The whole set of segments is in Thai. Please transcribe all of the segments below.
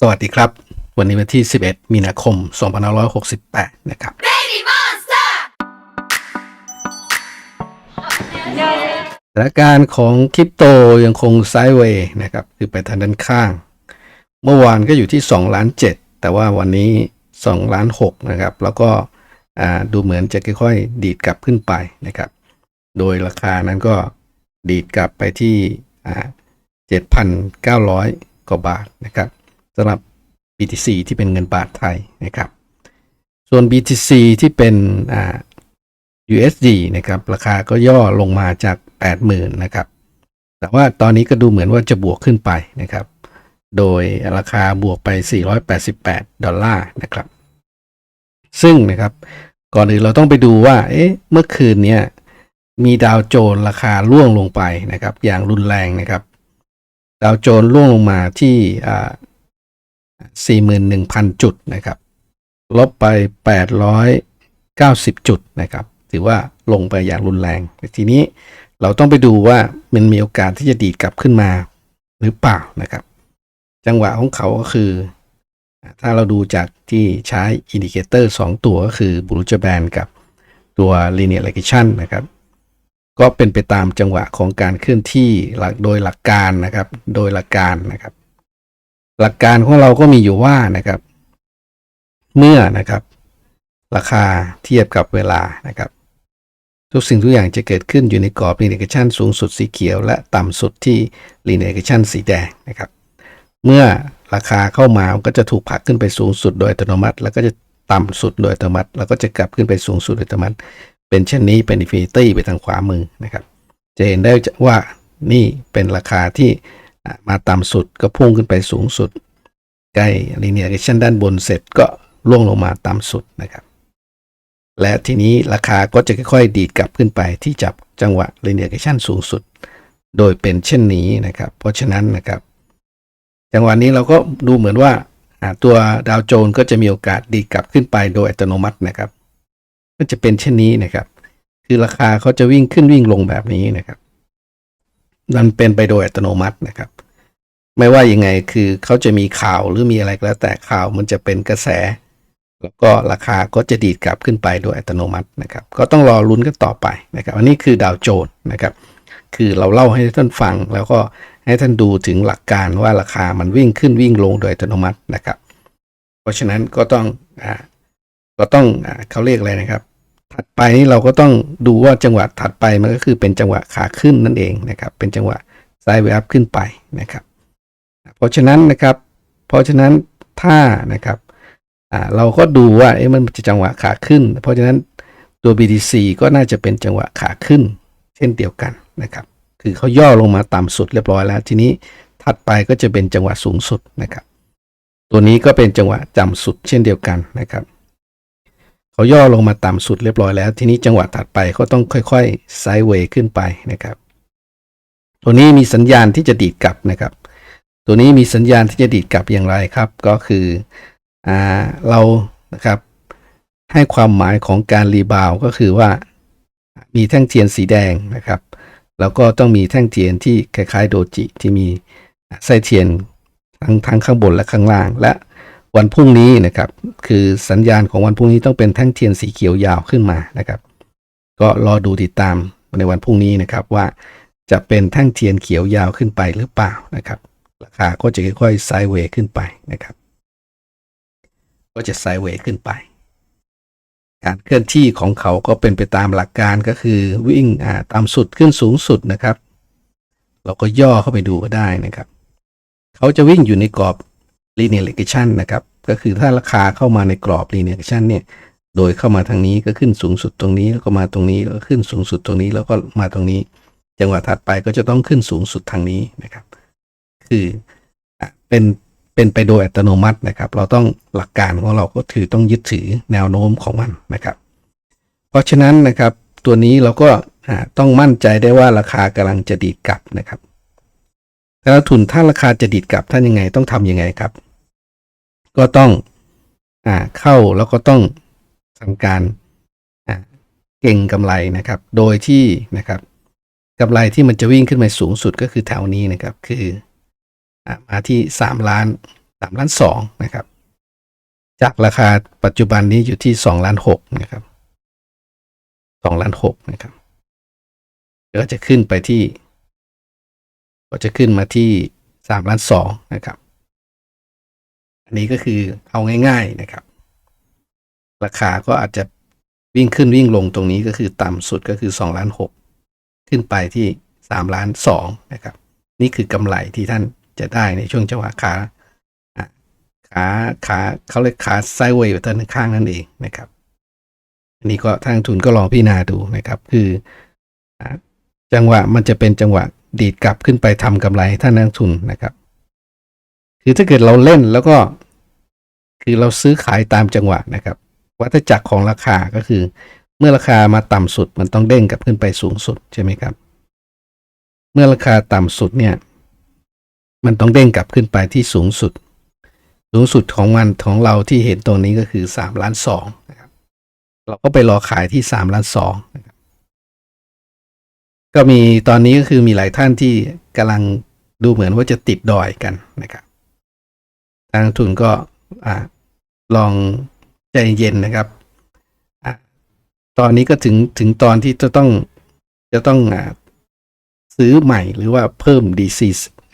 สวัสดีครับ วันนี้วันที่ 11 มีนาคม 2568 นะครับ สถานการณ์ของคริปโตยังคงไซด์เวย์นะครับ คือไปทางด้านข้าง เมื่อวานก็อยู่ที่2ล้าน7แต่ว่าวันนี้2ล้าน6นะครับ แล้วก็อ่าดูเหมือนจะค่อยๆ ดีดกลับขึ้นไปนะครับ โดยราคานั้นก็ดีดกลับไปที่อ่า7,900 กว่าบาทนะครับ สำหรับ BTC ที่เป็นเงินบาทไทยนะครับ ส่วน BTC ที่เป็นอ่า USD นะครับ ราคาก็ย่อลงมาจาก 80,000 นะครับ แต่ว่าตอนนี้ก็ดูเหมือนว่าจะบวกขึ้นไปนะครับ โดยราคาบวกไป 488 ดอลลาร์นะครับ ซึ่งนะครับ ก่อนอื่นเราต้องไปดูว่า เอ๊ะ เมื่อคืนเนี้ยมีดาวโจนราคาร่วงลงไปนะครับ อย่างรุนแรงนะครับ ดาวโจนร่วงลงมาที่อ่า 41,000 จุดนะครับ ลบไป 890 จุดนะครับ ถือว่าลงไปอย่างรุนแรง ทีนี้เราต้องไปดูว่ามันมีโอกาสที่จะดีดกลับขึ้นมาหรือเปล่านะครับ จังหวะของเขาก็คือ ถ้าเราดูจากที่ใช้อินดิเคเตอร์2ตัวก็คือบูรุจแบนกับตัว linear regression นะครับ ก็เป็นไปตามจังหวะของการเคลื่อนที่หลักโดยหลักการนะครับ โดยหลักการนะครับ หลักการของเราก็มีอยู่ว่านะครับ เมื่อนะครับ ราคาเทียบกับเวลานะครับ ทุกสิ่งทุกอย่างจะเกิดขึ้นอยู่ในกรอบ linear regression สูงสุดสีเขียว และต่ำสุดที่ linear regression สีแดงนะครับ เมื่อราคาเข้ามามันก็จะถูกผลักขึ้นไปสูงสุดโดยอัตโนมัติ แล้วก็จะต่ำสุดโดยอัตโนมัติ แล้วก็จะกลับขึ้นไปสูงสุดโดยอัตโนมัติ เป็นเช่นนี้เป็นอินฟินิตี้ไปทางขวามือนะครับ จะเห็นได้ว่านี่เป็นราคาที่ มาต่ำสุดก็พุ่งขึ้นไปสูงสุด ใกล้ linear regression ด้านบนเสร็จก็ล่วงลงมาต่ำสุดนะครับ และทีนี้ราคาก็จะค่อยๆ ดีดกลับขึ้นไปที่จับจังหวะ linear regression สูงสุด โดยเป็นเช่นนี้นะครับ เพราะฉะนั้นนะครับ จังหวะนี้เราก็ดูเหมือนว่าตัวดาวโจนส์ก็จะมีโอกาสดีดกลับขึ้นไปโดยอัตโนมัตินะครับ ก็จะเป็นเช่นนี้นะครับ คือราคาเขาจะวิ่งขึ้นวิ่งลงแบบนี้นะครับมันเป็นไปโดยอัตโนมัตินะครับ ไม่ว่ายังไงคือเขาจะมีข่าวหรือมีอะไรก็แล้วแต่ข่าวมันจะเป็นกระแส แล้วก็ราคาก็จะดีดกลับขึ้นไปโดยอัตโนมัตินะครับ ก็ต้องรอลุ้นกันต่อไปนะครับ อันนี้คือดาวโจนส์นะครับ คือเราเล่าให้ท่านฟังแล้วก็ให้ท่านดูถึงหลักการว่าราคามันวิ่งขึ้นวิ่งลงโดยอัตโนมัตินะครับ เพราะฉะนั้นก็ต้องอ่าก็ต้องอ่าเขาเรียกอะไรนะครับ ถัดไปนี่เราก็ต้องดูว่าจังหวะถัดไปมันก็คือเป็นจังหวะขาขึ้นนั่นเองนะครับ เป็นจังหวะไซด์เวอัพขึ้นไปนะครับ เพราะฉะนั้นนะครับ เพราะฉะนั้นถ้านะครับเราก็ดูว่าเอ๊ะมันจะจังหวะขาขึ้น เพราะฉะนั้นตัว BTC ก็น่าจะเป็นจังหวะขาขึ้น เช่นเดียวกันนะครับ คือเขาย่อลงมาต่ำสุดเรียบร้อยแล้ว ทีนี้ถัดไปก็จะเป็นจังหวะสูงสุดนะครับ ตัวนี้ก็เป็นจังหวะจำสุดเช่นเดียวกันนะครับเขาย่อลงมาต่ำสุดเรียบร้อยแล้ว ทีนี้จังหวะถัดไปเขาต้องค่อยๆไซด์เวย์ขึ้นไปนะครับ ตัวนี้มีสัญญาณที่จะดีดกลับนะครับ ตัวนี้มีสัญญาณที่จะดีดกลับอย่างไรครับ ก็คืออเรานะครับให้ความหมายของการรีบาวก็คือว่ามีแท่งเทียนสีแดงนะครับ แล้วก็ต้องมีแท่งเทียนที่คล้ายๆโดจิที่มีไส้เทียนทั้งทั้งข้างบนและข้างล่าง และวันพรุ่งนี้นะครับ คือสัญญาณของวันพรุ่งนี้ต้องเป็นแท่งเทียนสีเขียวยาวขึ้นมานะครับ ก็รอดูติดตามในวันพรุ่งนี้นะครับว่าจะเป็นแท่งเทียนเขียวยาวขึ้นไปหรือเปล่านะครับ ราคาก็จะค่อยๆไซด์เวย์ขึ้นไปนะครับ ก็จะไซด์เวย์ขึ้นไป การเคลื่อนที่ของเขาก็เป็นไปตามหลักการก็คือวิ่งตามสุดขึ้นสูงสุดนะครับ เราก็ย่อเข้าไปดูก็ได้นะครับ เขาจะวิ่งอยู่ในกรอบ linear regression นะครับ ก็คือถ้าราคาเข้ามาในกรอบ linear regression เนี่ยโดยเข้ามาทางนี้ก็ขึ้นสูงสุดตรงนี้แล้วก็มาตรงนี้แล้วขึ้นสูงสุดตรงนี้แล้วก็มาตรงนี้ จังหวะถัดไปก็จะต้องขึ้นสูงสุดทางนี้นะครับ คือเป็นเป็นไปโดยอัตโนมัตินะครับ เราต้องหลักการของเราก็ถือต้องยึดถือแนวโน้มของมันนะครับ เพราะฉะนั้นนะครับตัวนี้เราก็ต้องมั่นใจได้ว่าราคากำลังจะดีดกลับนะครับแล้วทุนถ้าราคาจะดีดกลับท่านยังไงต้องทำยังไงครับ ก็ต้องอ่าเข้าแล้วก็ต้องทำการอ่าเก่งกำไรนะครับ โดยที่นะครับกำไรที่มันจะวิ่งขึ้นมาสูงสุดก็คือแถวนี้นะครับ คือ มาที่ 3 ล้านสามล้านสองนะครับ จากราคาปัจจุบันนี้อยู่ที่สองล้านหกนะครับสองล้านหกนะครับก็จะขึ้นไปที่ ก็จะขึ้นมาที่สามล้านสองนะครับ อันนี้ก็คือเอาง่าย ๆนะครับ ราคาก็อาจจะวิ่งขึ้นวิ่งลงตรงนี้ก็คือต่ำสุดก็คือสองล้านหกขึ้นไปที่สามล้านสองนะครับ นี่คือกำไรที่ท่าน จะได้ในช่วงจังหวะขาขาขาเขาเรียกขาไซเวย์ไปด้นข้างนั่นเองนะครับ อันนี้ก็ทางทุนก็ลองพิจารณาดูนะครับ คือจังหวะมันจะเป็นจังหวะดีดกลับขึ้นไปทำกำไรท่านนักลงทุนนะครับ คือถ้าเกิดเราเล่นแล้วก็ คือเราซื้อขายตามจังหวะนะครับ วัฏจักรของราคาก็คือ เมื่อราคามาต่ำสุดมันต้องเด้งกลับขึ้นไปสูงสุดใช่ไหมครับ เมื่อราคาต่ำสุดเนี่ย มันต้องเด้งกลับขึ้นไปที่สูงสุด สูงสุดของมันของเราที่เห็นตรงนี้ก็คือสามล้านสองนะครับเราก็ไปรอขายที่สามล้านสองนะครับก็มีตอนนี้ก็คือมีหลายท่านที่กำลังดูเหมือนว่าจะติดดอยกันนะครับทางทุนก็อลองใจเย็นนะครับอตอนนี้ก็ถึงถึงตอนที่จะต้องจะต้องอซื้อใหม่หรือว่าเพิ่ม DC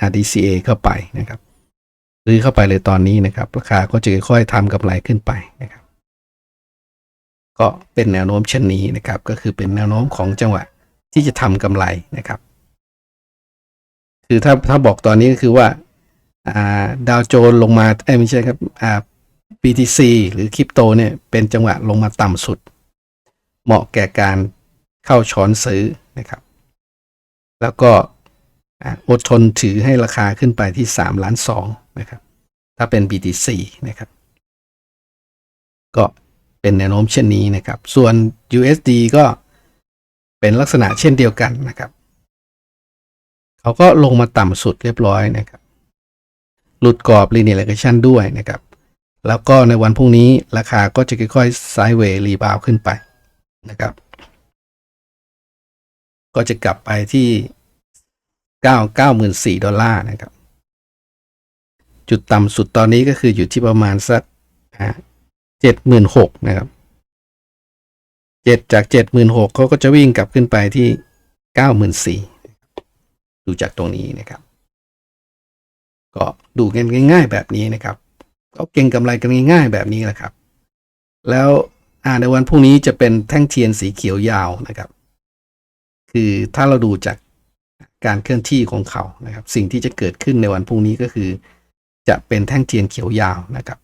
อ่า DCA เข้าไปนะครับซื้อเข้าไปเลยตอนนี้นะครับ ราคาก็จะค่อยๆทำกำไรขึ้นไปนะครับ ก็เป็นแนวโน้มเช่นนี้นะครับ ก็คือเป็นแนวโน้มของจังหวะที่จะทำกำไรนะครับ คือถ้าถ้าบอกตอนนี้ก็คือว่าาดาวโจนส์ลงมาเอ้ไม่ใช่ครับ BTC หรือคริปโตเนี่ยเป็นจังหวะลงมาต่ำสุด เหมาะแก่การเข้าช้อนซื้อนะครับ แล้วก็ อดทนถือให้ราคาขึ้นไปที่ 3 ล้าน2นะครับ ถ้าเป็น BTC นะครับ ก็เป็นแนวโน้มเช่นนี้นะครับ ส่วน USD ก็เป็นลักษณะเช่นเดียวกันนะครับ เขาก็ลงมาต่ำสุดเรียบร้อยนะครับ หลุดกรอบ linear regression ด้วยนะครับ แล้วก็ในวันพรุ่งนี้ราคาก็จะค่อยๆ sideways rebound ขึ้นไปนะครับ ก็จะกลับไปที่ 9 94,000ดอลลาร์นะครับ จุดต่ำสุดตอนนี้ก็คืออยู่ที่ประมาณสัก76,000นหกนะครับ7จาก76,000เขาก็จะวิ่งกลับขึ้นไปที่94,000ดูจากตรงนี้นะครับ ก็ดูกันง่าย ๆ แบบนี้นะครับ ก็เก่งกำไรกันง่ายๆแบบนี้แหละครับ แล้วอ่าในวันพรุ่งนี้จะเป็นแท่งเทียนสีเขียวยาวนะครับ คือถ้าเราดูจาก การเคลื่อนที่ของเขานะครับ สิ่งที่จะเกิดขึ้นในวันพรุ่งนี้ก็คือ จะเป็นแท่งเทียนเขียวยาวนะครับ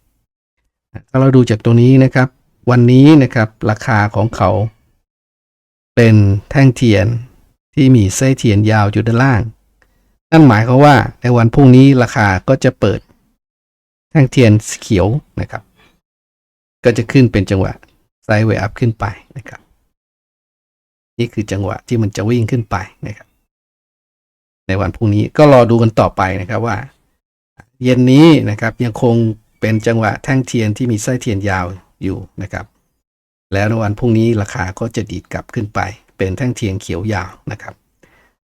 ถ้าเราดูจากตรงนี้นะครับ วันนี้นะครับราคาของเขา เป็นแท่งเทียนที่มีเส้นเทียนยาวอยู่ด้านล่าง นั่นหมายความว่าในวันพรุ่งนี้ราคาก็จะเปิดแท่งเทียนเขียวนะครับ ก็จะขึ้นเป็นจังหวะไซด์เวย์อัพขึ้นไปนะครับ นี่คือจังหวะที่มันจะวิ่งขึ้นไปนะครับ ในวันพรุ่งนี้ก็รอดูกันต่อไปนะครับว่า เย็นนี้นะครับยังคงเป็นจังหวะแท่งเทียนที่มีไส้เทียนยาวอยู่นะครับ แล้วในวันพรุ่งนี้ราคาก็จะดีดกลับขึ้นไป เป็นแท่งเทียนเขียวยาวนะครับ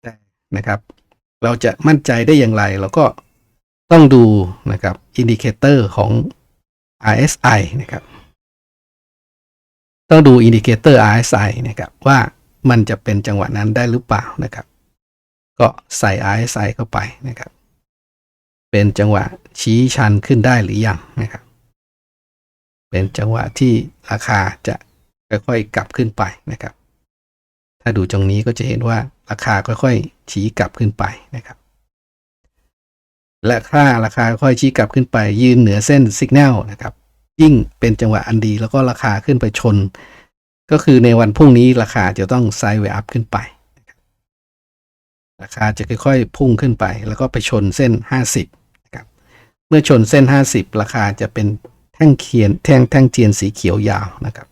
แต่นะครับ เราจะมั่นใจได้อย่างไรเราก็ต้องดูนะครับอินดิเคเตอร์ของ RSI นะครับ ต้องดูอินดิเคเตอร์ RSI นะครับว่ามันจะเป็นจังหวะนั้นได้หรือเปล่านะครับ ก็ใส่ RSI เข้าไปนะครับ เป็นจังหวะชี้ชันขึ้นได้หรือยังนะครับ เป็นจังหวะที่ราคาจะค่อยๆกลับขึ้นไปนะครับ ถ้าดูตรงนี้ก็จะเห็นว่าราคาค่อยๆชี้กลับขึ้นไปนะครับ และค่าราคาค่อยชี้กลับขึ้นไป ยืนเหนือเส้นสัญญาณนะครับ ยิ่งเป็นจังหวะอันดีแล้วก็ราคาขึ้นไปชน ก็คือในวันพรุ่งนี้ราคาจะต้องไซด์เวอัพขึ้นไป ราคาจะค่อยๆ พุ่งขึ้นไป แล้วก็ไปชนเส้น 50นะครับเมื่อชนเส้น 50 ราคาจะเป็นแท่งเขียนแท่งแท่งเทียนสีเขียวยาวนะครับ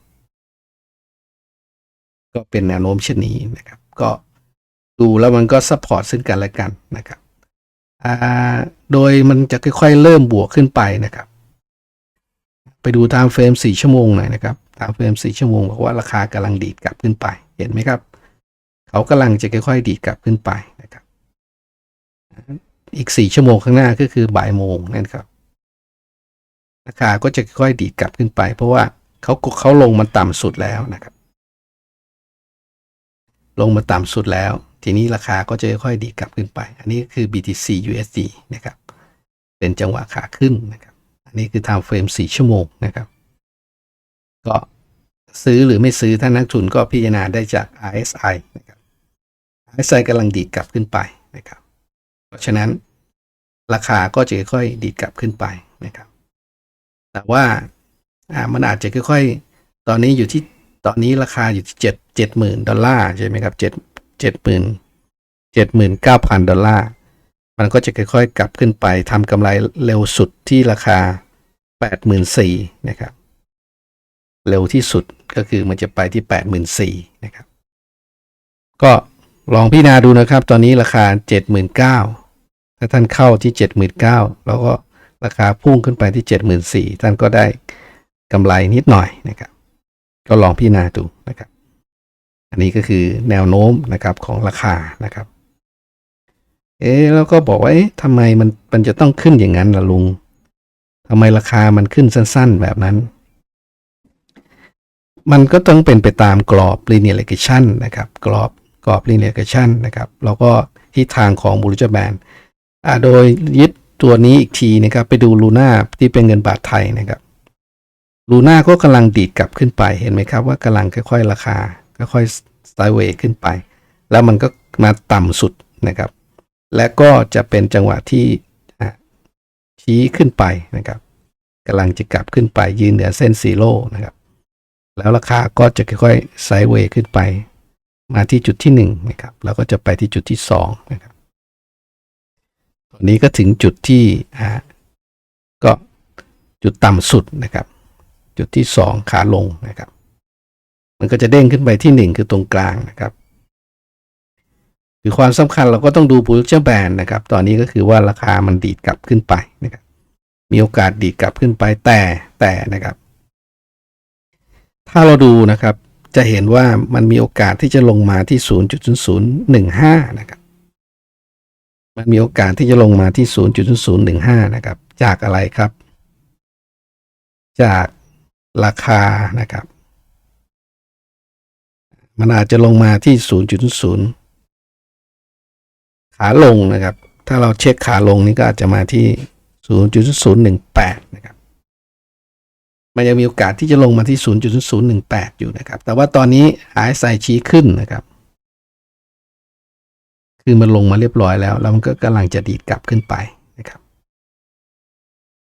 ก็เป็นแนวโน้มเช่นนี้นะครับ ก็ดูแล้วมันก็ซัพพอร์ตซึ่งกันและกันนะครับโดยมันจะค่อยๆ เริ่มบวกขึ้นไปนะครับ ไปดูไทม์เฟรม 4 ชั่วโมงหน่อยนะครับไทม์เฟรม 4 ชั่วโมงบอกว่าราคากำลังดีดกลับขึ้นไป เห็นไหมครับ เขากำลังจะค่อยๆ ดีดกลับขึ้นไป อีก 4 ชั่วโมงข้างหน้าก็คือบ่ายโมงนั่นครับ ราคาก็จะค่อยๆดีดกลับขึ้นไป เพราะว่าเขาเขาลงมาต่ำสุดแล้วนะครับ ลงมาต่ำสุดแล้ว ทีนี้ราคาก็จะค่อยๆดีดกลับขึ้นไป อันนี้คือ BTC USD นะครับ เป็นจังหวะขาขึ้นนะครับ อันนี้คือ time frame 4 ชั่วโมงนะครับ ก็ซื้อหรือไม่ซื้อท่านนักทุนก็พิจารณาได้จาก RSI นะครับ RSI กำลังดีดกลับขึ้นไปนะครับ เพราะฉะนั้นราคาก็จะค่อยๆดีดกลับขึ้นไปนะครับ แต่ว่าอ่ามันอาจจะค่อยๆ ตอนนี้อยู่ที่ตอนนี้ราคาอยู่ที่เจ็ดเจ็ดหมื่นดอลลาร์ใช่ไหมครับเจ็ดเจ็ดหมื่นเจ็ดหมื่นเก้าพันดอลลาร์มันก็จะค่อยๆ กลับขึ้นไปทำกำไรเร็วสุดที่ราคาแปดหมื่นสี่นะครับ เร็วที่สุดก็คือมันจะไปที่แปดหมื่นสี่นะครับ ก็ ลองพิจารณาดูนะครับ ตอนนี้ราคาเจ็ดหมื่นเก้าถ้าท่านเข้าที่เจ็ดหมื่นเก้าแล้วก็ราคาพุ่งขึ้นไปที่เจ็ดหมื่นสี่ท่านก็ได้กำไรนิดหน่อยนะครับ ก็ลองพิจารณาดูนะครับ อันนี้ก็คือแนวโน้มนะครับของราคานะครับ เอ๊แล้วก็บอกว่าเอ๊ะทำไมมันมันจะต้องขึ้นอย่างนั้นล่ะลุงทำไมราคามันขึ้นสั้นๆ แบบนั้น มันก็ต้องเป็นไปตามกรอบ linear regression นะครับ กรอบ กรอบ linear regression นะครับแล้วก็ทิศทางของบูรจแบนอ่าโดยยึดตัวนี้อีกทีนะครับไปดูลูน่าที่เป็นเงินบาทไทยนะครับลูน่าก็กำลังดีดกลับขึ้นไปเห็นไหมครับว่ากำลังค่อยๆ ราคาค่อยๆ sideways ขึ้นไป แล้วมันก็มาต่ำสุดนะครับ และก็จะเป็นจังหวะที่ชี้ขึ้นไปนะครับกำลังจะกลับขึ้นไปยืนเหนือเส้นซีโร่นะครับ แล้วราคาก็จะค่อยๆไซด์เวย์ขึ้นไป มาที่จุดที่หนึ่งนะครับแล้วก็จะไปที่จุดที่สองนะครับตอนนี้ก็ถึงจุดที่อ่าก็จุดต่ำสุดนะครับ จุดที่สองขาลงนะครับ มันก็จะเด้งขึ้นไปที่หนึ่งคือตรงกลางนะครับคือความสำคัญเราก็ต้องดู Bollinger Band นะครับ ตอนนี้ก็คือว่าราคามันดีดกลับขึ้นไปนะครับ มีโอกาสดีดกลับขึ้นไปแต่แต่นะครับ ถ้าเราดูนะครับ จะเห็นว่ามันมีโอกาสที่จะลงมาที่ 0.0015 นะครับ มันมีโอกาสที่จะลงมาที่ 0.0015 นะครับ จากอะไรครับ จากราคานะครับ มันอาจจะลงมาที่ 0.0ขาลงนะครับ ถ้าเราเช็คขาลงนี่ก็อาจจะมาที่ 0.018 มันยังมีโอกาสที่จะลงมาที่ 0.018 อยู่นะครับ แต่ว่าตอนนี้หายใส่ชี้ขึ้นนะครับ คือมันลงมาเรียบร้อยแล้ว แล้วมันก็กำลังจะดีดกลับขึ้นไปนะครับ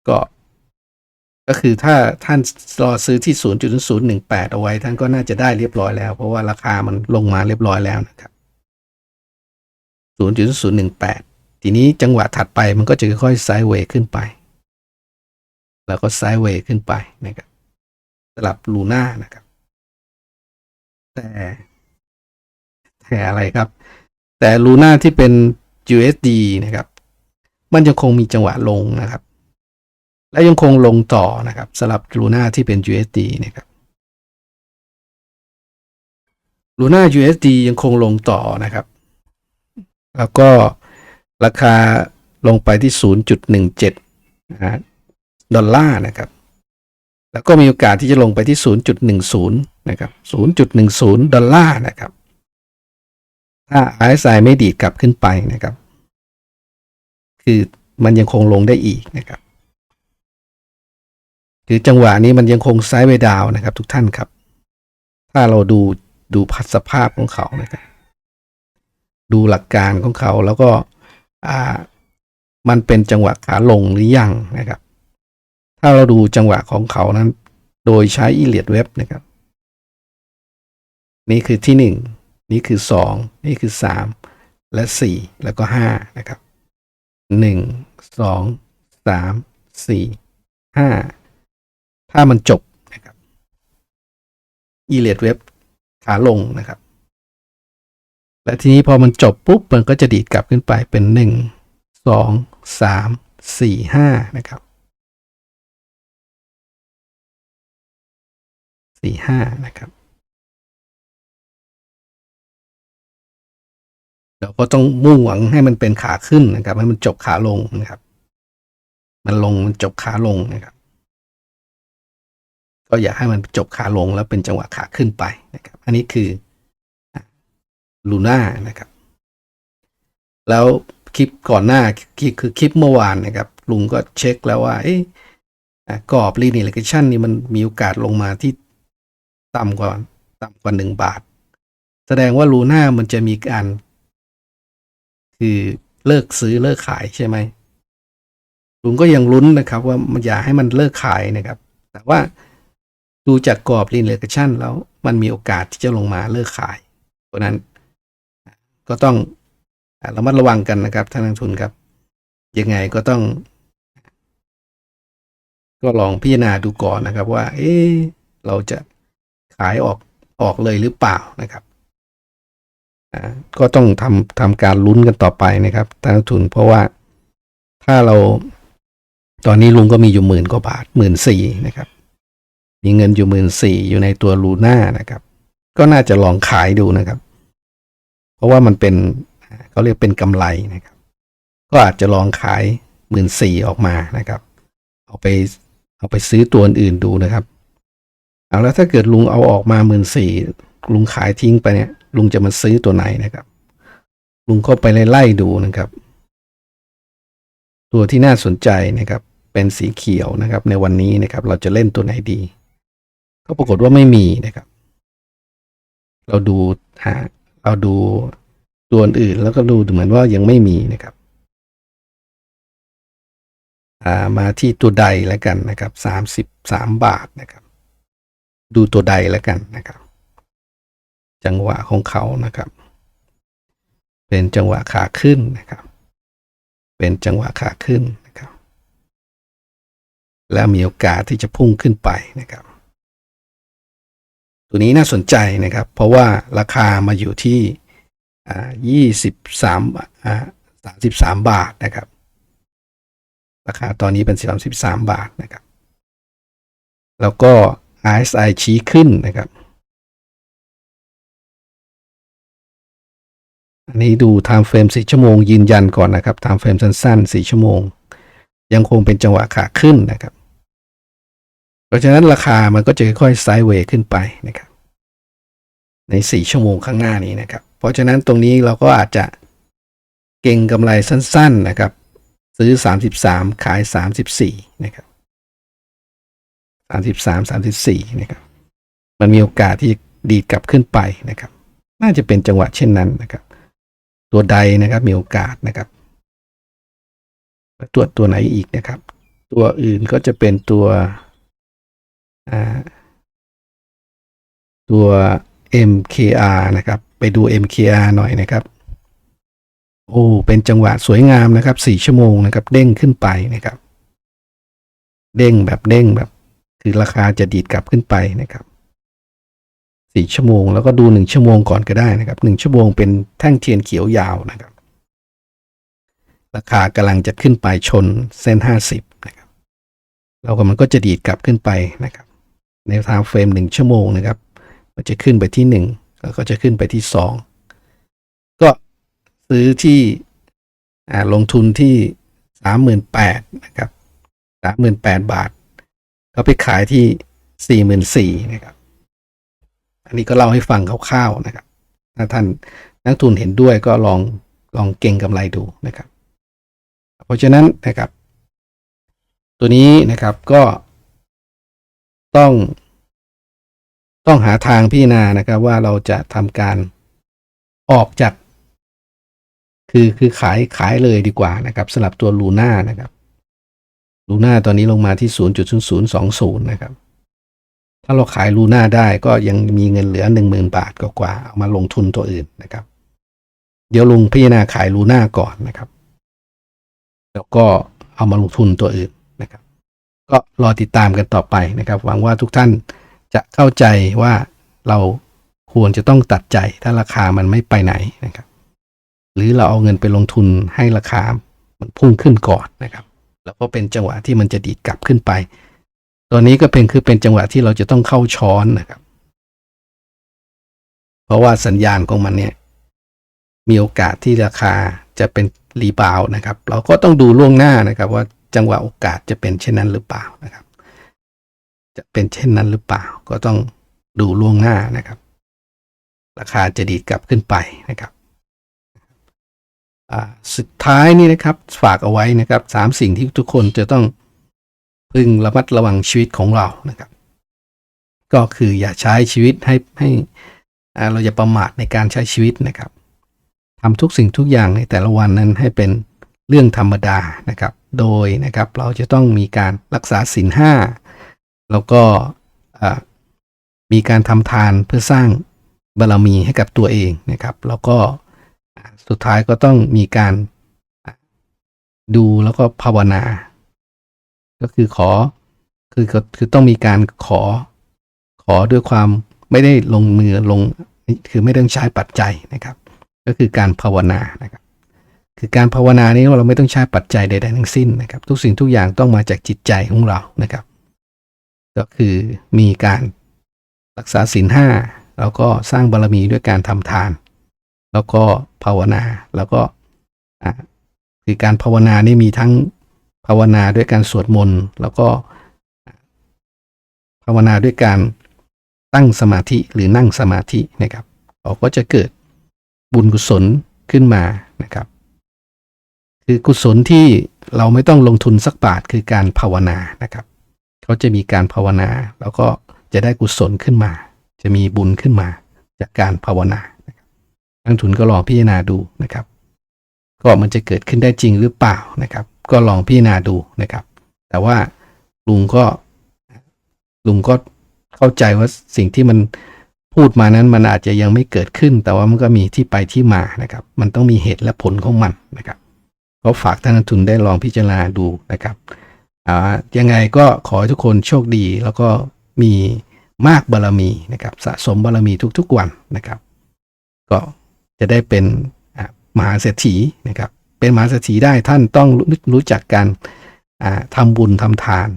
ก็ ก็คือถ้าท่านรอซื้อที่ 0.018 เอาไว้ ท่านก็น่าจะได้เรียบร้อยแล้ว เพราะว่าราคามันลงมาเรียบร้อยแล้วนะครับ 0.018 ทีนี้จังหวะถัดไปมันก็จะค่อยๆไซด์เวย์ขึ้นไป แล้วก็ไซด์เวย์ขึ้นไปนะครับสลับลูน่านะครับ แต่แต่อะไรครับ แต่ลูน่าที่เป็น USD นะครับ มันยังคงมีจังหวะลงนะครับ และยังคงลงต่อนะครับสลับลูน่าที่เป็น USD นะครับลูน่า USD ยังคงลงต่อนะครับ แล้วก็ราคาลงไปที่ 0.17นะฮะ ดอลลาร์นะครับ แล้วก็มีโอกาสที่จะลงไปที่ 0.10 นะครับ 0.10 ดอลลาร์นะครับ ถ้า RSI ไม่ดีดกลับขึ้นไปนะครับ คือมันยังคงลงได้อีกนะครับคือจังหวะนี้มันยังคงไซด์เวดาวนะครับ ทุกท่านครับ ถ้าเราดูดูพัสภาพของเขานะครับ ดูหลักการของเขาแล้วก็อ่ามันเป็นจังหวะขาลงหรือยังนะครับ ถ้าเราดูจังหวะของเขานั้น โดยใช้อีเลียดเว็บนะครับ นี่คือที่หนึ่งนี่คือสองนี่คือสามและสี่แล้วก็ห้านะครับหนึ่งสองสามสี่ห้าถ้ามันจบนะครับอีเลียดเว็บขาลงนะครับ และทีนี้พอมันจบปุ๊บมันก็จะดีดกลับขึ้นไปเป็นหนึ่งสองสามสี่ห้านะครับ สี่ห้านะครับ เราก็ต้องมุ่งหวังให้มันเป็นขาขึ้นนะครับ ให้มันจบขาลงนะครับ มันลงมันจบขาลงนะครับ ก็อยากให้มันจบขาลงแล้วเป็นจังหวะขาขึ้นไปนะครับ อันนี้คือลูน่านะครับ แล้วคลิปก่อนหน้าคลิปคือคลิปเมื่อวานนะครับ ลุงก็เช็คแล้วว่าเอ๊ะกรอบ linear regression นี่มันมีโอกาสลงมาที่ ต่ำกว่าต่ำกว่าหนึ่งบาท แสดงว่าลูน่ามันจะมีการ คือเลิกซื้อเลิกขายใช่ไหมลุงก็ยังลุ้นนะครับ ว่ามันอย่าให้มันเลิกขายนะครับ แต่ว่าดูจากกรอบ linear regression แล้วมันมีโอกาสที่จะลงมาเลิกขายเพราะนั้นก็ต้องอ่าระมัดระวังกันนะครับท่านนักทุนครับยังไงก็ต้อง ก็ลองพิจารณาดูก่อนนะครับว่า เอ๊เราจะ ขายออกออกเลยหรือเปล่านะครับอ่าก็ต้องทำทำการลุ้นกันต่อไปนะครับท่านนักทุนเพราะว่าถ้าเราตอนนี้ลุงก็มีอยู่หมื่นกว่าบาทหมื่นสี่นะครับ มีเงินอยู่หมื่นสี่อยู่ในตัวลูน่านะครับ ก็น่าจะลองขายดูนะครับ เพราะว่ามันเป็นเขาเรียกเป็นกำไรนะครับ ก็อาจจะลองขายหมื่นสี่ออกมานะครับ เอาไปเอาไปซื้อตัวอื่นดูนะครับ เอาแล้วถ้าเกิดลุงเอาออกมาหมื่นสี่ลุงขายทิ้งไปเนี่ย ลุงจะมาซื้อตัวไหนนะครับ ลุงก็ไปไล่ดูนะครับ ตัวที่น่าสนใจนะครับ เป็นสีเขียวนะครับ ในวันนี้นะครับ เราจะเล่นตัวไหนดี ก็ปรากฏว่าไม่มีนะครับ เราดูหาเราดูตัวอื่นแล้วก็ดูเหมือนว่ายังไม่มีนะครับอ่ามาที่ตัวใดแล้วกันนะครับสามสิบสามบาทนะครับ ดูตัวใดแล้วกันนะครับ จังหวะของเขานะครับ เป็นจังหวะขาขึ้นนะครับ เป็นจังหวะขาขึ้นนะครับ แล้วมีโอกาสที่จะพุ่งขึ้นไปนะครับ ตัวนี้น่าสนใจนะครับ เพราะว่าราคามาอยู่ที่อ่ายี่สิบสามสามสิบสามบาทนะครับ ราคาตอนนี้เป็นสามสิบสามบาทนะครับ แล้วก็ RSI ชี้ขึ้นนะครับ อันนี้ดู time frame 4ชั่วโมงยืนยันก่อนนะครับ time frame สั้นๆ 4 ชั่วโมง ยังคงเป็นจังหวะขาขึ้นนะครับ เพราะฉะนั้นราคามันก็จะค่อยๆไซด์เวย์ขึ้นไปนะครับ ใน 4 ชั่วโมงข้างหน้านี้นะครับ เพราะฉะนั้นตรงนี้เราก็อาจจะเก่งกำไรสั้น ๆนะครับ ซื้อ 33 ขาย 34 นะครับ 33 34นะครับมันมีโอกาสที่ดีดกลับขึ้นไปนะครับ น่าจะเป็นจังหวะเช่นนั้นนะครับ ตัวใดนะครับมีโอกาสนะครับตัวตัวไหนอีกนะครับ ตัวอื่นก็จะเป็นตัวตัว MKR นะครับ ไปดู MKR หน่อยนะครับ โอ้ เป็นจังหวะสวยงามนะครับสี่ชั่วโมงนะครับ เด้งขึ้นไปนะครับ เด้งแบบเด้งแบบ คือราคาจะดีดกลับขึ้นไปนะครับสี่ชั่วโมงแล้วก็ดูหนึ่งชั่วโมงก่อนก็ได้นะครับหนึ่งชั่วโมงเป็นแท่งเทียนเขียวยาวนะครับ ราคากำลังจะขึ้นไปชนเส้นห้าสิบนะครับแล้วก็มันก็จะดีดกลับขึ้นไปนะครับ ในทางเฟรมหนึ่งชั่วโมงนะครับ มันจะขึ้นไปที่หนึ่งแล้วก็จะขึ้นไปที่สองก็ซื้อที่ลงทุนที่สามหมื่นแปดนะครับสามหมื่นแปดบาท ก็ไปขายที่สี่หมื่นสี่นะครับ อันนี้ก็เล่าให้ฟังคร่าวๆนะครับ ถ้าท่านนักทุนเห็นด้วยก็ลองลองเก่งกำไรดูนะครับ เพราะฉะนั้นนะครับ ตัวนี้นะครับก็ต้องต้องหาทางพิจารณานะครับ ว่าเราจะทำการออกจาก คือคือขายขายเลยดีกว่านะครับสำหรับตัวลูน่านะครับ ลูน่าตอนนี้ลงมาที่ 0.0020 นะครับ ถ้าเราขายลูน่าได้ก็ยังมีเงินเหลือ 10,000 บาทกว่าๆเอามาลงทุนตัวอื่นนะครับ เดี๋ยวลุงพิจารณาขายลูน่าก่อนนะครับ แล้วก็เอามาลงทุนตัวอื่นนะครับ ก็รอติดตามกันต่อไปนะครับ หวังว่าทุกท่านจะเข้าใจว่าเราควรจะต้องตัดใจถ้าราคามันไม่ไปไหนนะครับ หรือเราเอาเงินไปลงทุนให้ราคามันพุ่งขึ้นก่อนนะครับ แล้วก็เป็นจังหวะที่มันจะดีดกลับขึ้นไป ตัวนี้ก็เป็นคือเป็นจังหวะที่เราจะต้องเข้าช้อนนะครับ เพราะว่าสัญญาณของมันเนี่ย มีโอกาสที่ราคาจะเป็นรีบาวนะครับ เราก็ต้องดูล่วงหน้านะครับ ว่าจังหวะโอกาสจะเป็นเช่นนั้นหรือเปล่านะครับ จะเป็นเช่นนั้นหรือเปล่า ก็ต้องดูล่วงหน้านะครับ ราคาจะดีดกลับขึ้นไปนะครับ สุดท้ายนี่นะครับฝากเอาไว้นะครับสามสิ่งที่ทุกคนจะต้องพึงระมัดระวังชีวิตของเรานะครับ ก็คืออย่าใช้ชีวิตให้ให้เราอย่าประมาทในการใช้ชีวิตนะครับทำทุกสิ่งทุกอย่างในแต่ละวันนั้นให้เป็นเรื่องธรรมดานะครับ โดยนะครับเราจะต้องมีการรักษาศีลห้าแล้วก็มีการทำทานเพื่อสร้างบารมีให้กับตัวเองนะครับ แล้วก็ สุดท้ายก็ต้องมีการดูแล้วก็ภาวนา ก็คือขอคือคือคือต้องมีการขอ ขอด้วยความไม่ได้ลงมือลงคือไม่ต้องใช้ปัจจัยนะครับ ก็คือการภาวนานะครับ คือการภาวนานี้เราไม่ต้องใช้ปัจจัยใดๆทั้งสิ้นนะครับ ทุกสิ่งทุกอย่างต้องมาจากจิตใจของเรานะครับ ก็คือมีการรักษาศีลห้าแล้วก็สร้างบารมีด้วยการทำทาน แล้วก็ภาวนาแล้วก็อ่าคือการภาวนานี่มีทั้งภาวนาด้วยการสวดมนต์แล้วก็ ภาวนาด้วยการตั้งสมาธิหรือนั่งสมาธินะครับเราก็จะเกิดบุญกุศลขึ้นมานะครับ คือกุศลที่เราไม่ต้องลงทุนสักบาทคือการภาวนานะครับเขาจะมีการภาวนาแล้วก็จะได้กุศลขึ้นมา จะมีบุญขึ้นมาจากการภาวนา นะครักทุนก็ลองพิจารณาดูนะครับ ก็มันจะเกิดขึ้นได้จริงหรือเปล่านะครับ ก็ลองพิจารณาดูนะครับ แต่ว่าลุงก็ลุงก็เข้าใจว่าสิ่งที่มันพูดมานั้นมันอาจจะยังไม่เกิดขึ้น แต่ว่ามันก็มีที่ไปที่มานะครับ มันต้องมีเหตุและผลของมันนะครับก็ฝากท่านนักทุนได้ลองพิจารณาดูนะครับอ่ายังไงก็ขอให้ทุกคนโชคดีแล้วก็มีมากบารมีนะครับ สะสมบารมีทุกๆวันนะครับ ก็ จะได้เป็นมหาเศรษฐีนะครับ เป็นมหาเศรษฐีได้ท่านต้องรู้รู้จักการอ่าทำบุญทำทาน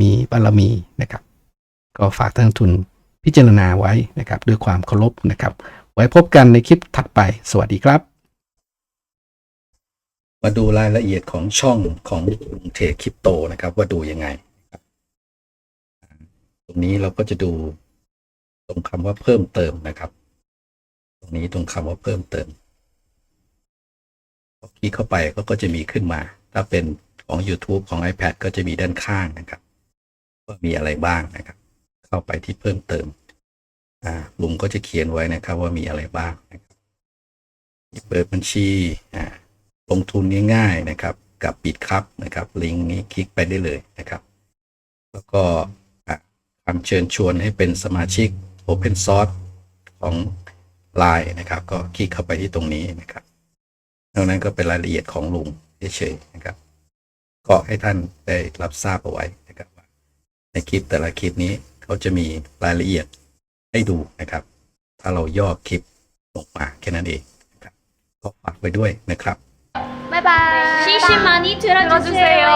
มีบารมีนะครับ ก็ฝากท่านทุนพิจารณาไว้นะครับ ด้วยความเคารพนะครับ ไว้พบกันในคลิปถัดไป สวัสดีครับ มาดูรายละเอียดของช่องของลุงเทรดคริปโตนะครับ ว่าดูยังไงตรงนี้เราก็จะดูตรงคำว่าเพิ่มเติมนะครับ ตรงนี้ตรงคำว่าเพิ่มเติมพอคลิกเข้าไปก็ก็จะมีขึ้นมา ถ้าเป็นของ YouTube ของ iPad ก็จะมีด้านข้างนะครับว่ามีอะไรบ้างนะครับ เข้าไปที่เพิ่มเติมอ่าลุงก็จะเขียนไว้นะครับว่ามีอะไรบ้างนะครับเปิดบัญชีอ่าลงทุนง่ายๆนะครับกับปิดครับนะครับ ลิงก์นี้คลิกไปได้เลยนะครับ แล้วก็คำเชิญชวนให้เป็นสมาชิก Open Source ของ ไลน์นะครับ ก็คลิกเข้าไปที่ตรงนี้นะครับนอกนั้นก็เป็นรายละเอียดของลุงเฉยๆนะครับ ก็ให้ท่านได้รับทราบเอาไว้นะครับในคลิปแต่ละคลิปนี้เขาจะมีรายละเอียดให้ดูนะครับ ถ้าเราย่อคลิปออกมาแค่นั้นเองนะครับก็ฝากไว้ด้วยนะครับบ๊ายบายชิชิมานี่เจอกันจูเซโอ